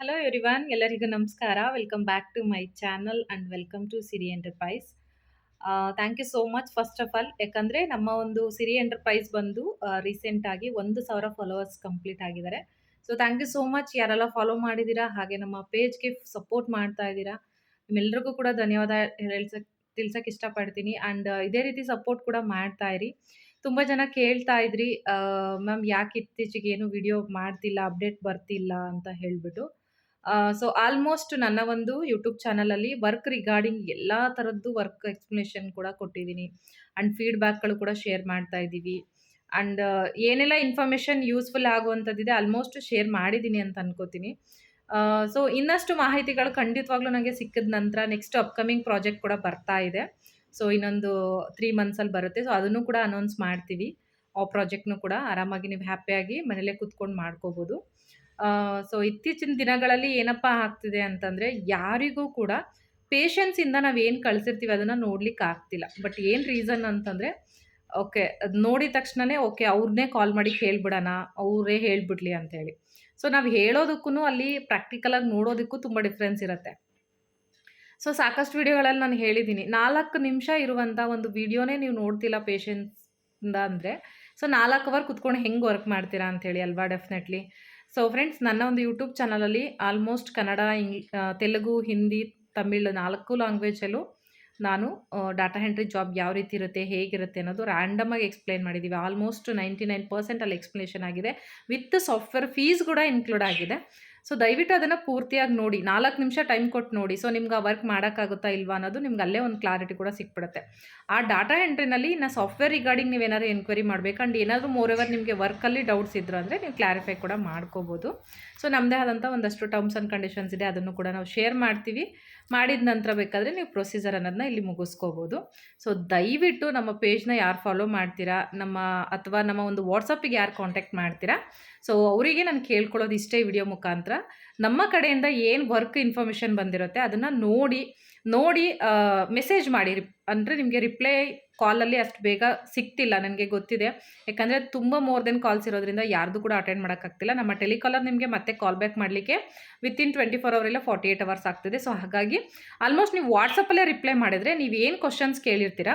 Hello everyone ಎಲ್ಲರಿಗೂ ನಮಸ್ಕಾರ. Welcome back to my channel and welcome to Siri enterprise thank you so much first of all ಯಾಕಂದರೆ ನಮ್ಮ ಒಂದು Siri enterprise ಬಂದು ರೀಸೆಂಟಾಗಿ ಒಂದು ಸಾವಿರ ಫಾಲೋವರ್ಸ್ ಕಂಪ್ಲೀಟ್ ಆಗಿದ್ದಾರೆ. So thank you so much ಯಾರೆಲ್ಲ ಫಾಲೋ ಮಾಡಿದ್ದೀರಾ, ಹಾಗೆ ನಮ್ಮ ಪೇಜ್ಗೆ ಸಪೋರ್ಟ್ ಮಾಡ್ತಾ ಇದ್ದೀರಾ ನಿಮ್ಮೆಲ್ಲರಿಗೂ ಕೂಡ ಧನ್ಯವಾದ ಹೇಳ್ಸಕ್ ತಿಳ್ಸಕ್ಕೆ ಇಷ್ಟಪಡ್ತೀನಿ. ಆ್ಯಂಡ್ ಇದೇ ರೀತಿ ಸಪೋರ್ಟ್ ಕೂಡ ಮಾಡ್ತಾ ಇರಿ. ತುಂಬ ಜನ ಕೇಳ್ತಾ ಇದ್ರಿ ಮ್ಯಾಮ್ ಯಾಕೆ ಇತ್ತೀಚೆಗೆ ಏನು ವಿಡಿಯೋ ಮಾಡ್ತಿಲ್ಲ ಅಪ್ಡೇಟ್ ಬರ್ತಿಲ್ಲ ಅಂತ ಹೇಳಿಬಿಟ್ಟು. ಸೊ ಆಲ್ಮೋಸ್ಟ್ ನನ್ನ ಒಂದು ಯೂಟ್ಯೂಬ್ ಚಾನಲಲ್ಲಿ ವರ್ಕ್ ರಿಗಾರ್ಡಿಂಗ್ ಎಲ್ಲ ಥರದ್ದು ವರ್ಕ್ ಎಕ್ಸ್ಪ್ಲನೇಷನ್ ಕೂಡ ಕೊಟ್ಟಿದ್ದೀನಿ. ಆ್ಯಂಡ್ ಫೀಡ್ಬ್ಯಾಕ್ಗಳು ಕೂಡ ಶೇರ್ ಮಾಡ್ತಾ ಇದ್ದೀವಿ. ಆ್ಯಂಡ್ ಏನೆಲ್ಲ ಇನ್ಫಾರ್ಮೇಷನ್ ಯೂಸ್ಫುಲ್ ಆಗುವಂಥದ್ದಿದೆ ಆಲ್ಮೋಸ್ಟ್ ಶೇರ್ ಮಾಡಿದ್ದೀನಿ ಅಂತ ಅನ್ಕೋತೀನಿ. ಸೊ ಇನ್ನಷ್ಟು ಮಾಹಿತಿಗಳು ಖಂಡಿತವಾಗ್ಲೂ ನನಗೆ ಸಿಕ್ಕಿದ ನಂತರ ನೆಕ್ಸ್ಟ್ ಅಪ್ಕಮಿಂಗ್ ಪ್ರಾಜೆಕ್ಟ್ ಕೂಡ ಬರ್ತಾ ಇದೆ. ಸೊ ಇನ್ನೊಂದು ತ್ರೀ ಮಂತ್ಸಲ್ಲಿ ಬರುತ್ತೆ. ಸೊ ಅದನ್ನು ಕೂಡ ಅನೌನ್ಸ್ ಮಾಡ್ತೀವಿ. ಆ ಪ್ರಾಜೆಕ್ಟ್ನು ಕೂಡ ಆರಾಮಾಗಿ ನೀವು ಹ್ಯಾಪಿಯಾಗಿ ಮನೇಲೇ ಕೂತ್ಕೊಂಡು ಮಾಡ್ಕೋಬೋದು. ಸೊ ಇತ್ತೀಚಿನ ದಿನಗಳಲ್ಲಿ ಏನಪ್ಪ ಆಗ್ತಿದೆ ಅಂತಂದರೆ ಯಾರಿಗೂ ಕೂಡ ಪೇಷನ್ಸಿಂದ ನಾವು ಏನು ಕಳಿಸಿರ್ತೀವಿ ಅದನ್ನು ನೋಡ್ಲಿಕ್ಕೆ ಆಗ್ತಿಲ್ಲ. ಬಟ್ ಏನು ರೀಸನ್ ಅಂತಂದರೆ ಓಕೆ ಅದು ನೋಡಿದ ತಕ್ಷಣನೇ ಓಕೆ ಅವ್ರನ್ನೇ ಕಾಲ್ ಮಾಡಿ ಕೇಳ್ಬಿಡೋಣ, ಅವರೇ ಹೇಳ್ಬಿಡ್ಲಿ ಅಂತೇಳಿ. ಸೊ ನಾವು ಹೇಳೋದಕ್ಕೂ ಅಲ್ಲಿ ಪ್ರಾಕ್ಟಿಕಲಾಗಿ ನೋಡೋದಕ್ಕೂ ತುಂಬ ಡಿಫ್ರೆನ್ಸ್ ಇರುತ್ತೆ. ಸೊ ಸಾಕಷ್ಟು ವಿಡಿಯೋಗಳಲ್ಲಿ ನಾನು ಹೇಳಿದ್ದೀನಿ ನಾಲ್ಕು ನಿಮಿಷ ಇರುವಂಥ ಒಂದು ವಿಡಿಯೋನೇ ನೀವು ನೋಡ್ತಿಲ್ಲ ಪೇಷನ್ಸಿಂದ ಅಂದರೆ ಸೊ ನಾಲ್ಕು ಅವರ್ ಕುತ್ಕೊಂಡು ಹೆಂಗೆ ವರ್ಕ್ ಮಾಡ್ತೀರಾ ಹೇಳಿ ಅಲ್ವಾ ಡೆಫಿನೆಟ್ಲಿ ಸೊ ಫ್ರೆಂಡ್ಸ್ ನನ್ನ ಒಂದು ಯೂಟ್ಯೂಬ್ ಚಾನಲಲ್ಲಿ ಆಲ್ಮೋಸ್ಟ್ ಕನ್ನಡ ಇಂಗ್ಲಿ ತೆಲುಗು ಹಿಂದಿ ತಮಿಳ್ ನಾಲ್ಕು ಲ್ಯಾಂಗ್ವೇಜಲ್ಲೂ ನಾನು ಡಾಟಾ ಎಂಟ್ರಿ ಜಾಬ್ ಯಾವ ರೀತಿ ಇರುತ್ತೆ, ಹೇಗಿರುತ್ತೆ ಅನ್ನೋದು ರ್ಯಾಂಡಮಾಗಿ ಎಕ್ಸ್ಪ್ಲೈನ್ ಮಾಡಿದ್ದೀವಿ ಆಲ್ಮೋಸ್ಟ್ ನೈಂಟಿ ನೈನ್ ಪರ್ಸೆಂಟ್ ಅಲ್ಲಿ ಎಕ್ಸ್ಪ್ಲನೇಷನ್ ಆಗಿದೆ. ವಿತ್ ಸಾಫ್ಟ್ವೇರ್ ಫೀಸ್ ಕೂಡ ಇನ್ಕ್ಲೂಡ್ ಆಗಿದೆ. ಸೊ ದಯವಿಟ್ಟು ಅದನ್ನು ಪೂರ್ತಿಯಾಗಿ ನೋಡಿ. ನಾಲ್ಕು ನಿಮಿಷ ಟೈಮ್ ಕೊಟ್ಟು ನೋಡಿ. ಸೊ ನಿಮ್ಗೆ ಆ ವರ್ಕ್ ಮಾಡೋಕ್ಕಾಗುತ್ತಾ ಇಲ್ವಾ ಅನ್ನೋದು ನಿಮ್ಗೆ ಅಲ್ಲೇ ಒಂದು ಕ್ಲಾರಿಟಿ ಕೂಡ ಸಿಕ್ಬಿಡುತ್ತೆ. ಆ ಡಾಟಾ ಎಂಟ್ರಿನಲ್ಲಿ ನಾ ಸಾಫ್ಟ್ವೇರ್ ರಿಗಾರ್ಡಿಂಗ್ ನೀವು ಏನಾದ್ರು ಎನ್ಕ್ವೈರಿ ಮಾಡಬೇಕು ಆ್ಯಂಡ್ ಏನಾದರೂ ಮೋರ್ ಓವರ್ ನಿಮಗೆ ವರ್ಕಲ್ಲಿ ಡೌಟ್ಸ್ ಇದ್ರು ಅಂದರೆ ನೀವು ಕ್ಲಾರಿಫೈ ಕೂಡ ಮಾಡ್ಕೋಬೋದು. ಸೊ ನಮ್ಮದೇ ಆದಂಥ ಒಂದಷ್ಟು ಟರ್ಮ್ಸ್ ಆ್ಯಂಡ್ ಕಂಡೀಷನ್ಸ್ ಇದೆ. ಅದನ್ನು ಕೂಡ ನಾವು ಶೇರ್ ಮಾಡ್ತೀವಿ. ಮಾಡಿದ ನಂತರ ಬೇಕಾದರೆ ನೀವು ಪ್ರೊಸೀಜರ್ ಅನ್ನೋದನ್ನ ಇಲ್ಲಿ ಮುಗಿಸ್ಕೋಬೋದು. ಸೊ ದಯವಿಟ್ಟು ನಮ್ಮ ಪೇಜ್ನ ಯಾರು ಫಾಲೋ ಮಾಡ್ತೀರಾ? ನಮ್ಮ ಅಥವಾ ನಮ್ಮ ಒಂದು ವಾಟ್ಸಪ್ಪಿಗೆ ಯಾರು ಕಾಂಟ್ಯಾಕ್ಟ್ ಮಾಡ್ತೀರಾ? ಸೊ ಅವರಿಗೆ ನಾನು ಕೇಳ್ಕೊಳ್ಳೋದು ಇಷ್ಟೇ ವಿಡಿಯೋ ಮುಖಾಂತರ. ನಮ್ಮ ಕಡೆಯಿಂದ ಏನು ವರ್ಕ್ ಇನ್ಫಾರ್ಮೇಷನ್ ಬಂದಿರುತ್ತೆ ಅದನ್ನು ನೋಡಿ ನೋಡಿ ಮೆಸೇಜ್ ಮಾಡಿ. ಅಂದರೆ ನಿಮಗೆ ರಿಪ್ಲೈ ಕಾಲಲ್ಲಿ ಅಷ್ಟು ಬೇಗ ಸಿಗ್ತಿಲ್ಲ, ನನಗೆ ಗೊತ್ತಿದೆ. ಯಾಕಂದರೆ ತುಂಬ ಮೋರ್ ದೆನ್ ಕಾಲ್ಸ್ ಇರೋದ್ರಿಂದ ಯಾರ್ದು ಕೂಡ ಅಟೆಂಡ್ ಮಾಡೋಕ್ಕಾಗ್ತಿಲ್ಲ ನಮ್ಮ ಟೆಲಿಕಾಲರ್ ನಿಮಗೆ ಮತ್ತೆ ಕಾಲ್ ಬ್ಯಾಕ್ ಮಾಡಲಿಕ್ಕೆ ವಿತಿನ್ ಟ್ವೆಂಟಿ ಫೋರ್ ಇಲ್ಲ ಫಾರ್ಟಿ ಏಟ್ ಅವರ್ಸ್ ಆಗ್ತದೆ. ಸೊ ಹಾಗಾಗಿ ಆಲ್ಮೋಸ್ಟ್ ನೀವು ವಾಟ್ಸಪ್ಪಲ್ಲೇ ರಿಪ್ಲೈ ಮಾಡಿದರೆ ನೀವು ಏನು ಕ್ವಶನ್ಸ್ ಕೇಳಿರ್ತೀರ,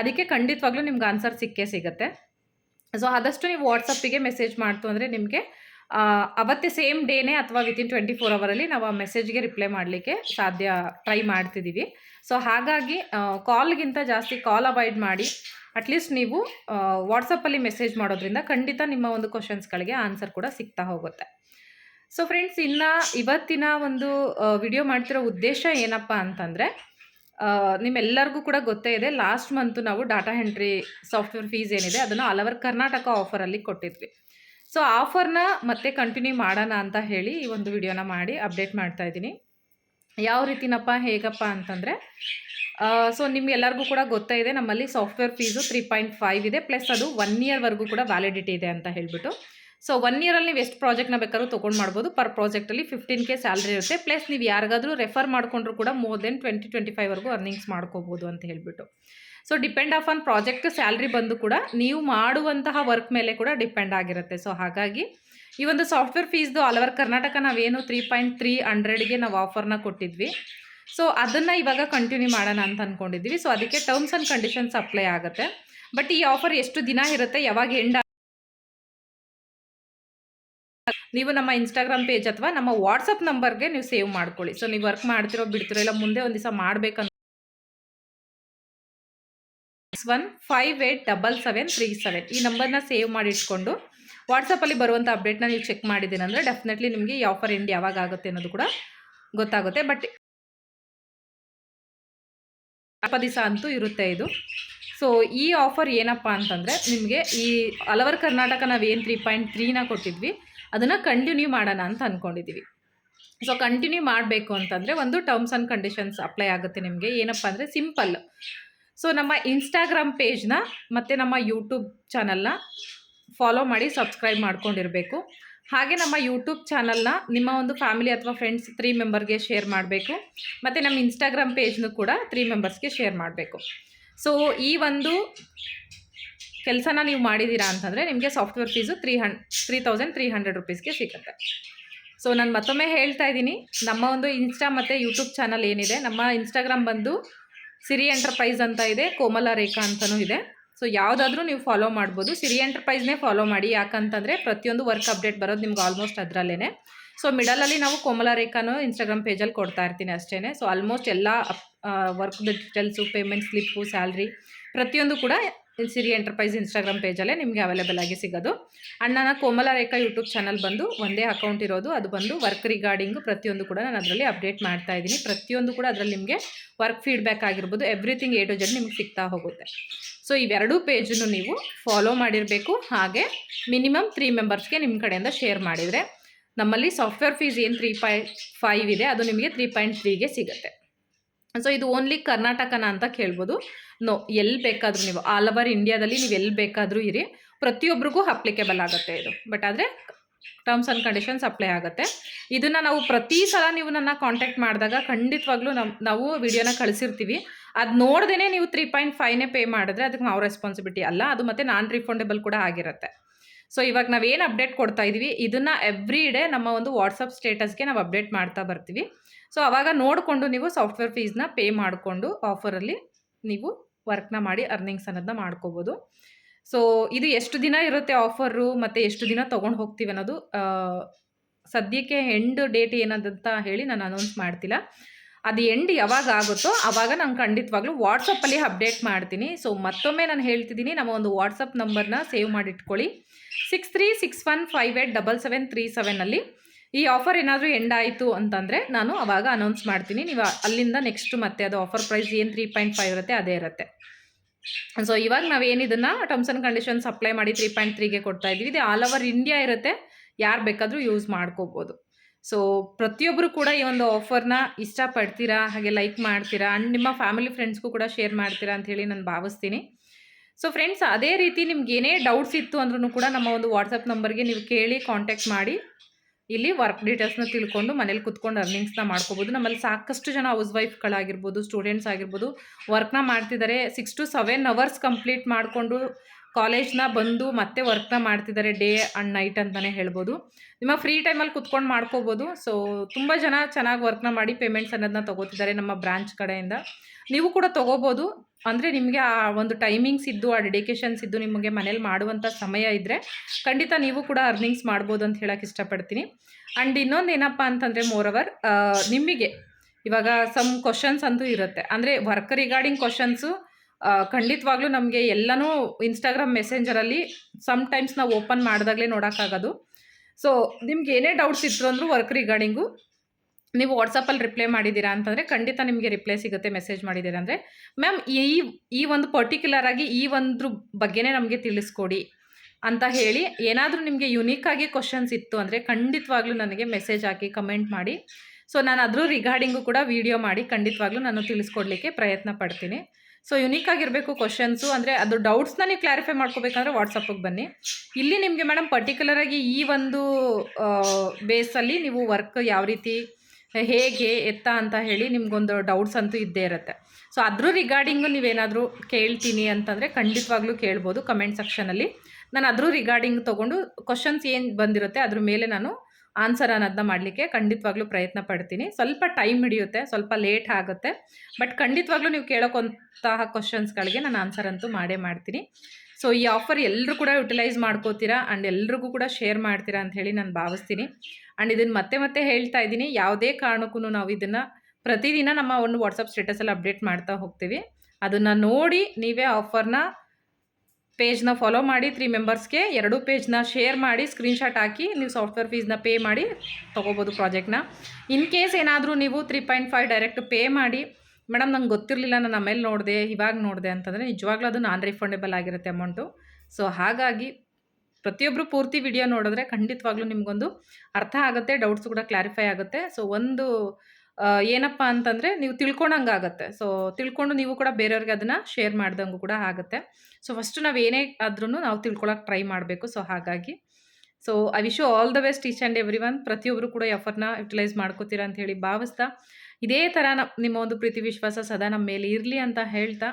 ಅದಕ್ಕೆ ಖಂಡಿತವಾಗ್ಲೂ ನಿಮ್ಗೆ ಆನ್ಸರ್ ಸಿಕ್ಕೇ ಸಿಗುತ್ತೆ. ಸೊ ಆದಷ್ಟು ನೀವು ವಾಟ್ಸಪ್ಪಿಗೆ ಮೆಸೇಜ್ ಮಾಡ್ತು ಅಂದರೆ ನಿಮಗೆ ಅವತ್ತೇ ಸೇಮ್ ಡೇನೇ ಅಥವಾ ವಿತಿನ್ ಟ್ವೆಂಟಿ ಫೋರ್ ಅವರಲ್ಲಿ ನಾವು ಆ ಮೆಸೇಜ್ಗೆ ರಿಪ್ಲೈ ಮಾಡಲಿಕ್ಕೆ ಸಾಧ್ಯ ಟ್ರೈ ಮಾಡ್ತಿದ್ದೀವಿ. ಸೊ ಹಾಗಾಗಿ ಕಾಲ್ಗಿಂತ ಜಾಸ್ತಿ ಕಾಲ್ ಅವಾಯ್ಡ್ ಮಾಡಿ ಅಟ್ಲೀಸ್ಟ್ ನೀವು ವಾಟ್ಸಪ್ಪಲ್ಲಿ ಮೆಸೇಜ್ ಮಾಡೋದ್ರಿಂದ ಖಂಡಿತ ನಿಮ್ಮ ಒಂದು ಕ್ವಶನ್ಸ್ಗಳಿಗೆ ಆನ್ಸರ್ ಕೂಡ ಸಿಗ್ತಾ ಹೋಗುತ್ತೆ. ಸೊ ಫ್ರೆಂಡ್ಸ್ ಇನ್ನು ಇವತ್ತಿನ ಒಂದು ವಿಡಿಯೋ ಮಾಡ್ತಿರೋ ಉದ್ದೇಶ ಏನಪ್ಪ ಅಂತಂದರೆ ನಿಮ್ಮೆಲ್ಲರಿಗೂ ಕೂಡ ಗೊತ್ತೇ ಇದೆ ಲಾಸ್ಟ್ ಮಂತು ನಾವು ಡಾಟಾ ಎಂಟ್ರಿ ಸಾಫ್ಟ್ವೇರ್ ಫೀಸ್ ಏನಿದೆ, ಅದನ್ನು ಓವರ್ ಕರ್ನಾಟಕ ಆಫರಲ್ಲಿ ಕೊಟ್ಟಿದ್ವಿ. ಸೊ ಆಫರ್ನ ಮತ್ತೆ ಕಂಟಿನ್ಯೂ ಮಾಡೋಣ ಅಂತ ಹೇಳಿ ಈ ಒಂದು ವಿಡಿಯೋನ ಮಾಡಿ ಅಪ್ಡೇಟ್ ಮಾಡ್ತಾ ಇದ್ದೀನಿ. ಯಾವ ರೀತಿನಪ್ಪ, ಹೇಗಪ್ಪ ಅಂತಂದರೆ ಸೊ ನಿಮ್ಗೆಲ್ಲರಿಗೂ ಕೂಡ ಗೊತ್ತಾ ಇದೆ, ನಮ್ಮಲ್ಲಿ software fees three point five ಇದೆ ಪ್ಲಸ್ ಅದು ಒನ್ ಇಯರ್ವರೆಗೂ ಕೂಡ ವ್ಯಾಲಿಡಿಟಿ ಇದೆ ಅಂತ ಹೇಳ್ಬಿಟ್ಟು. ಸೊ ಒನ್ ಇಯರಲ್ಲಿ ನೀವು ಎಷ್ಟು ಪ್ರಾಜೆಕ್ಟ್ನ ಬೇಕಾದ್ರೂ ತೊಗೊಂಡು ಮಾಡ್ಬೋದು ಪರ್ ಪ್ರಾಜೆಕ್ಟಲ್ಲಿ ಫಿಫ್ಟೀನ್ ಕೆ ಸ್ಯಾಲ್ರಿ ಇರುತ್ತೆ ಪ್ಲಸ್ ನೀವು ಯಾರಿಗಾದರೂ ರೆಫರ್ ಮಾಡಿಕೊಂಡ್ರು ಕೂಡ ಮೋರ್ ದೆನ್ ಟ್ವೆಂಟಿ ಟ್ವೆಂಟಿ ಫೈವ್ವರೆಗೂ ಅರ್ನಿಂಗ್ಸ್ ಮಾಡ್ಕೋಬೋದು ಅಂತ ಹೇಳ್ಬಿಟ್ಟು. So depend of on project salary ಬಂದು ಕೂಡ ನೀವು ಮಾಡುವಂತಹ ವರ್ಕ್ ಮೇಲೆ ಕೂಡ ಡಿಪೆಂಡ್ ಆಗಿರುತ್ತೆ. ಸೊ ಹಾಗಾಗಿ ಈ ಒಂದು ಸಾಫ್ಟ್ವೇರ್ ಫೀಸ್ದು ಆಲ್ ಓವರ್ ಕರ್ನಾಟಕ ನಾವೇನು ತ್ರೀ ಪಾಯಿಂಟ್ ತ್ರೀ ಹಂಡ್ರೆಡ್ಗೆ ನಾವು ಆಫರ್ನ ಕೊಟ್ಟಿದ್ವಿ. ಸೊ ಅದನ್ನು ಇವಾಗ ಕಂಟಿನ್ಯೂ ಮಾಡೋಣ ಅಂತ ಅಂದ್ಕೊಂಡಿದ್ವಿ ಸೊ ಅದಕ್ಕೆ ಟರ್ಮ್ಸ್ ಆ್ಯಂಡ್ ಕಂಡೀಷನ್ಸ್ ಅಪ್ಲೈ ಆಗುತ್ತೆ. ಬಟ್ ಈ ಆಫರ್ ಎಷ್ಟು ದಿನ ಇರುತ್ತೆ? ಯಾವಾಗ ಎಂಡ್ ನೀವು ನಮ್ಮ ಇನ್ಸ್ಟಾಗ್ರಾಮ್ ಪೇಜ್ ಅಥವಾ ನಮ್ಮ ವಾಟ್ಸಪ್ ನಂಬರ್ಗೆ ನೀವು ಸೇವ್ ಮಾಡ್ಕೊಳ್ಳಿ. ಸೊ ನೀವು ವರ್ಕ್ ಮಾಡ್ತಿರೋ, ಬಿಡ್ತಿರೋ, ಇಲ್ಲ ಮುಂದೆ ಒಂದು ದಿವಸ ಮಾಡಬೇಕಂತ one five eight double seven three seven ಈ ನಂಬರ್ನ ಸೇವ್ ಮಾಡಿ ಇಟ್ಕೊಂಡು ವಾಟ್ಸಪ್ಪಲ್ಲಿ ಬರುವಂಥ ಅಪ್ಡೇಟ್ನ ನೀವು ಚೆಕ್ ಮಾಡಿದ್ದೀನಿ ಅಂದರೆ ಡೆಫಿನೆಟ್ಲಿ ನಿಮಗೆ ಈ ಆಫರ್ ಎಂಡ್ ಯಾವಾಗ ಆಗುತ್ತೆ ಅನ್ನೋದು ಕೂಡ ಗೊತ್ತಾಗುತ್ತೆ. ಬಟ್ ದಿವಸ ಅಂತೂ ಇರುತ್ತೆ ಇದು. ಸೊ ಈ ಆಫರ್ ಏನಪ್ಪ ಅಂತಂದರೆ ನಿಮಗೆ ಈ ಹಲವರ್ ಕರ್ನಾಟಕ ನಾವೇನು ತ್ರೀ ಪಾಯಿಂಟ್ ತ್ರೀನ ಕೊಟ್ಟಿದ್ವಿ, ಅದನ್ನು ಕಂಟಿನ್ಯೂ ಮಾಡೋಣ ಅಂತ ಅಂದ್ಕೊಂಡಿದ್ದೀವಿ ಸೊ ಕಂಟಿನ್ಯೂ ಮಾಡಬೇಕು ಅಂತಂದರೆ ಒಂದು ಟರ್ಮ್ಸ್ ಆ್ಯಂಡ್ ಕಂಡೀಷನ್ಸ್ ಅಪ್ಲೈ ಆಗುತ್ತೆ ನಿಮಗೆ. ಏನಪ್ಪ ಅಂದರೆ ಸಿಂಪಲ್ ಸೊ ನಮ್ಮ ಇನ್ಸ್ಟಾಗ್ರಾಮ್ ಪೇಜ್ನ ಮತ್ತು ನಮ್ಮ ಯೂಟ್ಯೂಬ್ ಚಾನಲ್ನ ಫಾಲೋ ಮಾಡಿ ಸಬ್ಸ್ಕ್ರೈಬ್ ಮಾಡ್ಕೊಂಡಿರಬೇಕು. ಹಾಗೆ ನಮ್ಮ ಯೂಟ್ಯೂಬ್ ಚಾನಲ್ನ ನಿಮ್ಮ ಒಂದು ಫ್ಯಾಮಿಲಿ ಅಥವಾ ಫ್ರೆಂಡ್ಸ್ ತ್ರೀ ಮೆಂಬರ್ಗೆ ಶೇರ್ ಮಾಡಬೇಕು. ಮತ್ತು ನಮ್ಮ ಇನ್ಸ್ಟಾಗ್ರಾಮ್ ಪೇಜ್ನೂ ಕೂಡ ತ್ರೀ ಮೆಂಬರ್ಸ್ಗೆ ಶೇರ್ ಮಾಡಬೇಕು. ಸೊ ಈ ಒಂದು ಕೆಲಸನ ನೀವು ಮಾಡಿದ್ದೀರಾ ಅಂತಂದರೆ ನಿಮಗೆ software fees three hundred three thousand three hundred ರುಪೀಸ್ಗೆ ಸಿಗುತ್ತೆ. ಸೊ ನಾನು ಮತ್ತೊಮ್ಮೆ ಹೇಳ್ತಾ ಇದ್ದೀನಿ, ನಮ್ಮ ಒಂದು ಇನ್ಸ್ಟಾ ಮತ್ತು ಯೂಟ್ಯೂಬ್ ಚಾನಲ್ ಏನಿದೆ, ನಮ್ಮ ಇನ್ಸ್ಟಾಗ್ರಾಮ್ ಬಂದು ಸಿರಿ ಎಂಟರ್ಪ್ರೈಸ್ ಅಂತ ಇದೆ ಕೋಮಲ ರೇಖಾ ಅಂತಲೂ ಇದೆ. ಸೊ ಯಾವುದಾದ್ರೂ ನೀವು ಫಾಲೋ ಮಾಡ್ಬೋದು. ಸಿರಿ ಎಂಟರ್ಪ್ರೈಸ್ನೇ ಫಾಲೋ ಮಾಡಿ, ಯಾಕಂತಂದರೆ ಪ್ರತಿಯೊಂದು ವರ್ಕ್ ಅಪ್ಡೇಟ್ ಬರೋದು ನಿಮ್ಗೆ ಆಲ್ಮೋಸ್ಟ್ ಅದರಲ್ಲೇ ಸೊ ಮಿಡಲಲ್ಲಿ ನಾವು ಕೋಮಲ ರೇಖಾನು ಇನ್ಸ್ಟಾಗ್ರಾಮ್ ಪೇಜಲ್ಲಿ ಕೊಡ್ತಾ ಇರ್ತೀನಿ ಅಷ್ಟೇ ಸೊ ಆಲ್ಮೋಸ್ಟ್ ಎಲ್ಲ work details payment slip salary ಪ್ರತಿಯೊಂದು ಕೂಡ ಸಿರಿ ಎಂಟರ್ಪ್ರೈಸ್ ಇನ್ಸ್ಟಾಗ್ರಾಮ್ ಪೇಜಲ್ಲೇ ನಿಮಗೆ ಅವೈಲೇಬಲ್ ಆಗಿ ಸಿಗೋದು. ಅಣ್ಣನ ಕೋಮಲ ರೇಖಾ ಯೂಟ್ಯೂಬ್ ಚಾನಲ್ ಬಂದು ಒಂದೇ ಅಕೌಂಟ್ ಇರೋದು. ಅದು ಬಂದು ವರ್ಕ್ ರಿಗಾರ್ಡಿಂಗು ಪ್ರತಿಯೊಂದು ಕೂಡ ನಾನು ಅದರಲ್ಲಿ ಅಪ್ಡೇಟ್ ಮಾಡ್ತಾ ಇದ್ದೀನಿ. ಪ್ರತಿಯೊಂದು ಕೂಡ ಅದರಲ್ಲಿ ನಿಮಗೆ ವರ್ಕ್ ಫೀಡ್ಬ್ಯಾಕ್ ಆಗಿರ್ಬೋದು. ಎವ್ರಿಥಿಂಗ್ ಎ ಟು ಜೆಡ್ ನಿಮ್ಗೆ ಸಿಗ್ತಾ ಹೋಗುತ್ತೆ. ಸೊ ಇವೆರಡೂ ಪೇಜನ್ನು ನೀವು ಫಾಲೋ ಮಾಡಿರಬೇಕು. ಹಾಗೆ ಮಿನಿಮಮ್ ತ್ರೀ ಮೆಂಬರ್ಸ್ಗೆ ನಿಮ್ಮ ಕಡೆಯಿಂದ ಶೇರ್ ಮಾಡಿದರೆ ನಮ್ಮಲ್ಲಿ ಸಾಫ್ಟ್ವೇರ್ ಫೀಸ್ ಏನು ತ್ರೀ ಪಾಯಿಂಟ್ ಫೈವ್ ಇದೆ, ಅದು ನಿಮಗೆ ತ್ರೀ ಪಾಯಿಂಟ್ ತ್ರೀಗೆ ಸಿಗುತ್ತೆ. ಸೊ ಇದು ಓನ್ಲಿ ಕರ್ನಾಟಕನ ಅಂತ ಕೇಳ್ಬೋದು. ನೋ ಎಲ್ಲಿ ಬೇಕಾದರೂ ನೀವು ಆಲ್ ಓವರ್ ಇಂಡಿಯಾದಲ್ಲಿ ನೀವು ಎಲ್ಲಿ ಬೇಕಾದರೂ ಇರಿ. ಪ್ರತಿಯೊಬ್ಬರಿಗೂ ಅಪ್ಲಿಕೇಬಲ್ ಆಗುತ್ತೆ ಇದು. ಬಟ್ ಆದರೆ ಟರ್ಮ್ಸ್ ಆ್ಯಂಡ್ ಕಂಡೀಷನ್ಸ್ ಅಪ್ಲೈ ಆಗುತ್ತೆ. ಇದನ್ನು ನಾವು ಪ್ರತಿ ಸಲ ನೀವು ನನ್ನ ಕಾಂಟ್ಯಾಕ್ಟ್ ಮಾಡಿದಾಗ ಖಂಡಿತವಾಗ್ಲೂ ನಮ್ಮ ನಾವು ವಿಡಿಯೋನ ಕಳಿಸಿರ್ತೀವಿ. ಅದು ನೋಡ್ದೇ ನೀವು ತ್ರೀ ಪಾಯಿಂಟ್ ಫೈವ್ನೇ ಪೇ ಮಾಡಿದ್ರೆ ಅದಕ್ಕೆ ನಾವು ರೆಸ್ಪಾನ್ಸಿಬಿಲಿಟಿ ಅಲ್ಲ. ಅದು ಮತ್ತು ನಾನ್ ರಿಫಂಡೇಬಲ್ ಕೂಡ ಆಗಿರುತ್ತೆ. ಸೊ ಇವಾಗ ನಾವೇನು ಅಪ್ಡೇಟ್ ಕೊಡ್ತಾ ಇದ್ದೀವಿ ಇದನ್ನು ಎವ್ರಿ ಡೇ ನಮ್ಮ ಒಂದು ವಾಟ್ಸಪ್ ಸ್ಟೇಟಸ್ಗೆ ನಾವು ಅಪ್ಡೇಟ್ ಮಾಡ್ತಾ ಬರ್ತೀವಿ. ಸೊ ಅವಾಗ ನೋಡಿಕೊಂಡು ನೀವು ಸಾಫ್ಟ್ವೇರ್ ಫೀಸ್ನ ಪೇ ಮಾಡಿಕೊಂಡು ಆಫರಲ್ಲಿ ನೀವು ವರ್ಕ್ನ ಮಾಡಿ ಅರ್ನಿಂಗ್ಸ್ ಅನ್ನೋದನ್ನ ಮಾಡ್ಕೋಬೋದು. ಸೊ ಇದು ಎಷ್ಟು ದಿನ ಇರುತ್ತೆ ಆಫರು ಮತ್ತು ಎಷ್ಟು ದಿನ ತೊಗೊಂಡು ಹೋಗ್ತೀವಿ ಅನ್ನೋದು ಸದ್ಯಕ್ಕೆ ಎಂಡ್ ಡೇಟ್ ಏನದಂತ ಹೇಳಿ ನಾನು ಅನೌನ್ಸ್ ಮಾಡ್ತಿಲ್ಲ. ಅದು ಎಂಡ್ ಯಾವಾಗ ಆಗುತ್ತೋ ಆವಾಗ ನಾನು ಖಂಡಿತವಾಗ್ಲೂ ವಾಟ್ಸಪ್ಪಲ್ಲಿ ಅಪ್ಡೇಟ್ ಮಾಡ್ತೀನಿ. ಸೊ ಮತ್ತೊಮ್ಮೆ ನಾನು ಹೇಳ್ತಿದ್ದೀನಿ, ನಮ್ಮ ಒಂದು ವಾಟ್ಸಪ್ ನಂಬರ್ನ save ಮಾಡಿಟ್ಕೊಳ್ಳಿ. Six three six one five eight double seven three ಸೆವೆನಲ್ಲಿ ಈ ಆಫರ್ ಏನಾದರೂ ಎಂಡ್ ಆಯಿತು ಅಂತಂದರೆ ನಾನು ಅವಾಗ ಅನೌನ್ಸ್ ಮಾಡ್ತೀನಿ. ನೀವು ಅಲ್ಲಿಂದ ನೆಕ್ಸ್ಟ್ ಮತ್ತೆ ಅದು ಆಫರ್ ಪ್ರೈಸ್ ಏನು ತ್ರೀ ಪಾಯಿಂಟ್ ಫೈವ್ ಇರುತ್ತೆ, ಅದೇ ಇರುತ್ತೆ. ಸೊ ಇವಾಗ ನಾವು ಏನಿದನ್ನು ಟರ್ಮ್ಸ್ ಆ್ಯಂಡ್ ಕಂಡೀಷನ್ಸ್ ಅಪ್ಲೈ ಮಾಡಿ ತ್ರೀ ಪಾಯಿಂಟ್ ತ್ರೀಗೆ ಕೊಡ್ತಾ ಇದ್ದೀವಿ. ಇದು ಆಲ್ ಓವರ್ ಇಂಡಿಯಾ ಇರುತ್ತೆ. ಯಾರು ಬೇಕಾದರೂ ಯೂಸ್ ಮಾಡ್ಕೋಬೋದು. ಸೊ ಪ್ರತಿಯೊಬ್ಬರು ಕೂಡ ಈ ಒಂದು ಆಫರ್ನ ಇಷ್ಟಪಡ್ತೀರಾ? ಹಾಗೆ ಲೈಕ್ ಮಾಡ್ತೀರಾ? ಆ್ಯಂಡ್ ನಿಮ್ಮ ಫ್ಯಾಮಿಲಿ ಫ್ರೆಂಡ್ಸ್ಗೂ ಕೂಡ ಶೇರ್ ಮಾಡ್ತೀರಾ ಅಂತ ಹೇಳಿ ನಾನು ಭಾವಿಸ್ತೀನಿ. ಸೊ ಫ್ರೆಂಡ್ಸ್ ಅದೇ ರೀತಿ ನಿಮ್ಗೆ ಏನೇ ಡೌಟ್ಸ್ ಇತ್ತು ಅಂದ್ರೂ ಕೂಡ ನಮ್ಮ ಒಂದು ವಾಟ್ಸಪ್ ನಂಬರ್ಗೆ ನೀವು ಕೇಳಿ ಕಾಂಟ್ಯಾಕ್ಟ್ ಮಾಡಿ. ಇಲ್ಲಿ ವರ್ಕ್ ಡೀಟೇಲ್ಸ್ನ ತಿಳ್ಕೊಂಡು ಮನೇಲಿ ಕುತ್ಕೊಂಡು ಅರ್ನಿಂಗ್ಸ್ನ ಮಾಡ್ಕೋಬೋದು. ನಮ್ಮಲ್ಲಿ ಸಾಕಷ್ಟು ಜನ ಹೌಸ್ ವೈಫ್ಗಳಾಗಿರ್ಬೋದು ಸ್ಟೂಡೆಂಟ್ಸ್ ಆಗಿರ್ಬೋದು ವರ್ಕ್ನ ಮಾಡ್ತಿದ್ದಾರೆ. Six to seven hours complete ಮಾಡಿಕೊಂಡು ಕಾಲೇಜ್ನ ಬಂದು ಮತ್ತೆ ವರ್ಕ್ನ ಮಾಡ್ತಿದ್ದಾರೆ ಡೇ ಆ್ಯಂಡ್ ನೈಟ್ ಅಂತಲೇ ಹೇಳ್ಬೋದು. ನಿಮ್ಮ ಫ್ರೀ ಟೈಮಲ್ಲಿ ಕುತ್ಕೊಂಡು ಮಾಡ್ಕೋಬೋದು. ಸೊ ತುಂಬ ಜನ ಚೆನ್ನಾಗಿ ವರ್ಕ್ನ ಮಾಡಿ ಪೇಮೆಂಟ್ಸ್ ಅನ್ನೋದನ್ನ ತೊಗೋತಿದ್ದಾರೆ ನಮ್ಮ ಬ್ರಾಂಚ್ ಕಡೆಯಿಂದ. ನೀವು ಕೂಡ ತೊಗೋಬೋದು. ಅಂದರೆ ನಿಮಗೆ ಆ ಒಂದು ಟೈಮಿಂಗ್ಸ್ ಇದ್ದು, ಆ ಡೆಡಿಕೇಶನ್ಸ್ ಇದ್ದು ನಿಮಗೆ ಮನೇಲಿ ಮಾಡುವಂಥ ಸಮಯ ಇದ್ದರೆ ಖಂಡಿತ ನೀವು ಕೂಡ ಅರ್ನಿಂಗ್ಸ್ ಮಾಡ್ಬೋದು ಅಂತ ಹೇಳೋಕೆ ಇಷ್ಟಪಡ್ತೀನಿ. ಆ್ಯಂಡ್ ಇನ್ನೊಂದು ಏನಪ್ಪ ಅಂತಂದರೆ ಮೋರ್ ಅವರ್ ನಿಮಗೆ ಇವಾಗ ಸಮ್ ಕ್ವಶನ್ಸ್ ಅಂತೂ ಇರುತ್ತೆ. ಅಂದರೆ ವರ್ಕ್ ರಿಗಾರ್ಡಿಂಗ್ ಕ್ವಶನ್ಸು ಖಂಡಿತವಾಗ್ಲೂ ನಮಗೆ ಎಲ್ಲನೂ ಇನ್ಸ್ಟಾಗ್ರಾಮ್ ಮೆಸೆಂಜರಲ್ಲಿ ಸಮ್ ಟೈಮ್ಸ್ ನಾವು ಓಪನ್ ಮಾಡಿದಾಗಲೇ ನೋಡೋಕ್ಕಾಗೋದು. ಸೊ ನಿಮ್ಗೆ ಏನೇ ಡೌಟ್ಸ್ ಇತ್ತು ಅಂದರೂ ವರ್ಕ್ ರಿಗಾರ್ಡಿಂಗು ನೀವು ವಾಟ್ಸಪ್ಪಲ್ಲಿ ರಿಪ್ಲೈ ಮಾಡಿದ್ದೀರಾ ಅಂತಂದರೆ ಖಂಡಿತ ನಿಮಗೆ ರಿಪ್ಲೈ ಸಿಗುತ್ತೆ ಮೆಸೇಜ್ ಮಾಡಿದ್ದೀರಾ ಅಂದರೆ. ಮ್ಯಾಮ್ ಈ ಈ ಒಂದು ಪರ್ಟಿಕ್ಯುಲರ್ ಆಗಿ ಈ ಒಂದ್ರ ಬಗ್ಗೆನೇ ನಮಗೆ ತಿಳಿಸ್ಕೊಡಿ ಅಂತ ಹೇಳಿ ಏನಾದರೂ ನಿಮಗೆ ಯುನೀಕಾಗಿ ಕ್ವಶನ್ಸ್ ಇತ್ತು ಅಂದರೆ ಖಂಡಿತವಾಗ್ಲೂ ನನಗೆ ಮೆಸೇಜ್ ಹಾಕಿ ಕಮೆಂಟ್ ಮಾಡಿ. ಸೊ ನಾನು ಅದ್ರ ರಿಗಾರ್ಡಿಂಗು ಕೂಡ ವಿಡಿಯೋ ಮಾಡಿ ಖಂಡಿತವಾಗ್ಲೂ ನಾನು ತಿಳಿಸ್ಕೊಡ್ಲಿಕ್ಕೆ ಪ್ರಯತ್ನ ಪಡ್ತೀನಿ. ಸೊ ಯುನೀಕ್ ಆಗಿರಬೇಕು ಕ್ವಶನ್ಸು ಅಂದರೆ ಅದು ಡೌಟ್ಸ್ನ ನೀವು ಕ್ಲಾರಿಫೈ ಮಾಡ್ಕೋಬೇಕಂದ್ರೆ ವಾಟ್ಸಪ್ಪಿಗೆ ಬನ್ನಿ. ಇಲ್ಲಿ ನಿಮಗೆ ಮೇಡಮ್ ಪರ್ಟಿಕ್ಯುಲರಾಗಿ ಈ ಒಂದು ಬೇಸಲ್ಲಿ ನೀವು ವರ್ಕ್ ಯಾವ ರೀತಿ, ಹೇಗೆ ಎತ್ತ ಅಂತ ಹೇಳಿ ನಿಮಗೊಂದು ಡೌಟ್ಸ್ ಅಂತೂ ಇದ್ದೇ ಇರುತ್ತೆ. ಸೊ ಅದ್ರ ರಿಗಾರ್ಡಿಂಗು ನೀವೇನಾದರೂ ಕೇಳ್ತೀನಿ ಅಂತಂದರೆ ಖಂಡಿತವಾಗ್ಲೂ ಕೇಳ್ಬೋದು ಕಮೆಂಟ್ ಸೆಕ್ಷನಲ್ಲಿ ನಾನು ಅದ್ರ ರಿಗಾರ್ಡಿಂಗ್ ತೊಗೊಂಡು ಕ್ವಶನ್ಸ್ ಏನು ಬಂದಿರುತ್ತೆ ಅದ್ರ ಮೇಲೆ ನಾನು ಆನ್ಸರ್ ಅನ್ನೋದನ್ನ ಮಾಡಲಿಕ್ಕೆ ಖಂಡಿತವಾಗ್ಲೂ ಪ್ರಯತ್ನ ಪಡ್ತೀನಿ. ಸ್ವಲ್ಪ ಟೈಮ್ ಹಿಡಿಯುತ್ತೆ, ಸ್ವಲ್ಪ ಲೇಟ್ ಆಗುತ್ತೆ. ಬಟ್ ಖಂಡಿತವಾಗ್ಲೂ ನೀವು ಕೇಳೋಕ್ಕಂತಹ ಕ್ವಶನ್ಸ್ಗಳಿಗೆ ನಾನು ಆನ್ಸರ್ ಅಂತೂ ಮಾಡೇ ಮಾಡ್ತೀನಿ. ಸೊ, ಈ ಆಫರ್ ಎಲ್ಲರೂ ಕೂಡ ಯುಟಿಲೈಸ್ ಮಾಡ್ಕೋತೀರಾ? ಆ್ಯಂಡ್ ಎಲ್ರಿಗೂ ಕೂಡ ಶೇರ್ ಮಾಡ್ತೀರಾ ಅಂತ ಹೇಳಿ ನಾನು ಭಾವಿಸ್ತೀನಿ. ಆ್ಯಂಡ್ ಇದನ್ನು ಮತ್ತೆ ಮತ್ತೆ ಹೇಳ್ತಾ ಇದ್ದೀನಿ. ಯಾವುದೇ ಕಾರಣಕ್ಕೂ ನಾವು ಇದನ್ನು ಪ್ರತಿದಿನ ನಮ್ಮ ಒಂದು ವಾಟ್ಸಪ್ ಸ್ಟೇಟಸಲ್ಲಿ ಅಪ್ಡೇಟ್ ಮಾಡ್ತಾ ಹೋಗ್ತೀವಿ. ಅದನ್ನು ನೋಡಿ ನೀವೇ ಆಫರ್ನ ಪೇಜ್ನ ಫಾಲೋ ಮಾಡಿ ತ್ರೀ ಮೆಂಬರ್ಸ್ಗೆ ಎರಡೂ ಪೇಜ್ನ ಶೇರ್ ಮಾಡಿ ಸ್ಕ್ರೀನ್ಶಾಟ್ ಹಾಕಿ ನೀವು ಸಾಫ್ಟ್ವೇರ್ ಫೀಸ್ನ ಪೇ ಮಾಡಿ ತೊಗೋಬೋದು ಪ್ರಾಜೆಕ್ಟ್ನ ಇನ್ ಕೇಸ್ ಏನಾದರೂ ನೀವು three point five direct pay ಮಾಡಿ ಮೇಡಮ್ ನಂಗೆ ಗೊತ್ತಿರಲಿಲ್ಲ, ನಾನು ಆಮೇಲೆ ನೋಡಿದೆ, ಇವಾಗ ನೋಡಿದೆ ಅಂತಂದರೆ ನಿಜವಾಗ್ಲೂ ಅದು ನಾನ್ ರಿಫಂಡೇಬಲ್ ಆಗಿರುತ್ತೆ ಅಮೌಂಟು ಸೊ ಹಾಗಾಗಿ ಪ್ರತಿಯೊಬ್ಬರು ಪೂರ್ತಿ ವಿಡಿಯೋ ನೋಡಿದ್ರೆ ಖಂಡಿತವಾಗ್ಲೂ ನಿಮಗೊಂದು ಅರ್ಥ ಆಗುತ್ತೆ ಡೌಟ್ಸ್ ಕೂಡ ಕ್ಲಾರಿಫೈ ಆಗುತ್ತೆ. ಸೊ ಒಂದು ಏನಪ್ಪ ಅಂತಂದರೆ ನೀವು ತಿಳ್ಕೊಂಡಂಗೆ ಆಗುತ್ತೆ. ಸೊ ತಿಳ್ಕೊಂಡು ನೀವು ಕೂಡ ಬೇರೆಯವ್ರಿಗೆ ಅದನ್ನು ಶೇರ್ ಮಾಡ್ದಂಗೂ ಕೂಡ ಆಗುತ್ತೆ. ಸೊ ಫಸ್ಟು ನಾವು ಏನೇ ಆದ್ರೂ ನಾವು ತಿಳ್ಕೊಳಕ್ಕೆ ಟ್ರೈ ಮಾಡಬೇಕು. ಸೊ ಹಾಗಾಗಿ. So I wish all the best each and every one ಪ್ರತಿಯೊಬ್ಬರು ಕೂಡ ಎಫರ್ನ ಯುಟಿಲೈಸ್ ಮಾಡ್ಕೋತೀರ ಅಂತ ಹೇಳಿ ಭಾವಿಸ್ತಾ. ಇದೇ ಥರ ನಮ್ಮ ನಿಮ್ಮ ಒಂದು ಪ್ರೀತಿ, ವಿಶ್ವಾಸ ಸದಾ ನಮ್ಮ ಮೇಲೆ ಇರಲಿ ಅಂತ ಹೇಳ್ತಾ.